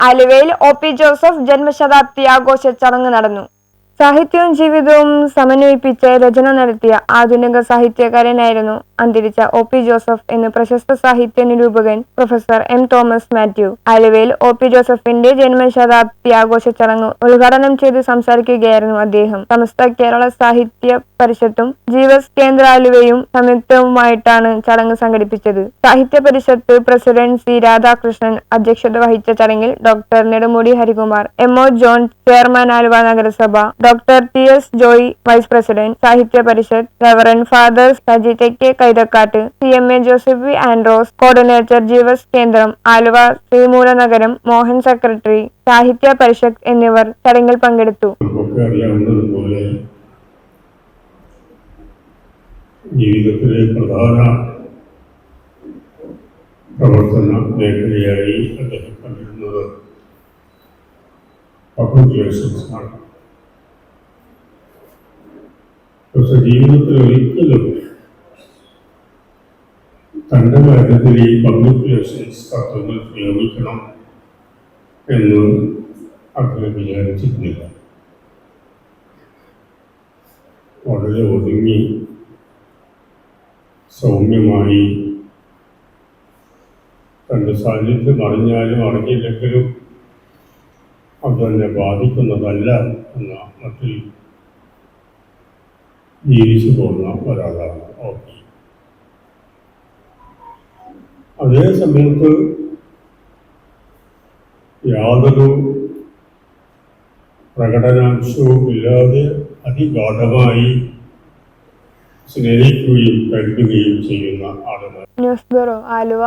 ആലുവയിൽ O P Joseph ജന്മശതാബ്ദി ആഘോഷ ചടങ്ങ് നടന്നു. സാഹിത്യവും ജീവിതവും സമന്വയിപ്പിച്ച് രചന നടത്തിയ ആധുനിക സാഹിത്യകാരനായിരുന്നു അന്തരിച്ച ഒ പി ജോസഫ് എന്ന പ്രശസ്ത സാഹിത്യ നിരൂപകൻ പ്രൊഫസർ എം തോമസ് മാത്യു. ആലുവയിൽ ഒ പി ജോസഫിന്റെ ജന്മശതാബ്ദി ആഘോഷ ചടങ്ങ് ഉദ്ഘാടനം ചെയ്ത് സംസാരിക്കുകയായിരുന്നു അദ്ദേഹം. സമസ്ത കേരള സാഹിത്യ പരിഷത്തും ജീവസ് കേന്ദ്ര ആലുവയും സംയുക്തവുമായിട്ടാണ് ചടങ്ങ് സംഘടിപ്പിച്ചത്. സാഹിത്യ പരിഷത്ത് പ്രസിഡന്റ് സി രാധാകൃഷ്ണൻ അധ്യക്ഷത വഹിച്ച ചടങ്ങിൽ doctor Nedumudi Harikumar M O John chairman Aluva നഗരസഭ doctor T S Joy vice president Sahitya Parishad reverend father Saji Thekke Kaithakkattu C M A Joseph Andrews. Coordinator Jeevas Kendram. Aluva Sreemoolanagaram Mohan secretary സാഹിത്യ പരിഷത്ത് എന്നിവർ ചടങ്ങിൽ പങ്കെടുത്തു. ജീവിതത്തിലെ പ്രധാന പ്രവർത്തന മേഖലയായി അദ്ദേഹം കണ്ടിരുന്നത് പബ്ലിക് റിലേഷൻസ് ആണ് പക്ഷെ ജീവിതത്തിൽ ഒരിക്കലും തന്റെ കാര്യത്തിൽ ഈ പബ്ലിക് റിലേഷൻസ് തത്വങ്ങൾ പ്രയോഗിക്കണം എന്ന് അദ്ദേഹം വിചാരിച്ചിരുന്നില്ല. വളരെ ഒതുങ്ങി സൗമ്യമായി തന്റെ സാന്നിധ്യം അറിഞ്ഞാലും അറിഞ്ഞില്ലെങ്കിലും അത് തന്നെ ബാധിക്കുന്നതല്ല എന്ന മട്ടിൽ ജീവിച്ചു പോകുന്ന ഒരാളാണ് ഓക്കെ അതേ സമയത്ത് യാതൊരു പ്രകടനാംശവും ഇല്ലാതെ അതിഗാഠമായി സ്നേഹിക്കുകയും കരുതുകയും ചെയ്യുന്ന ആളുകൾ. News bureau Aluva.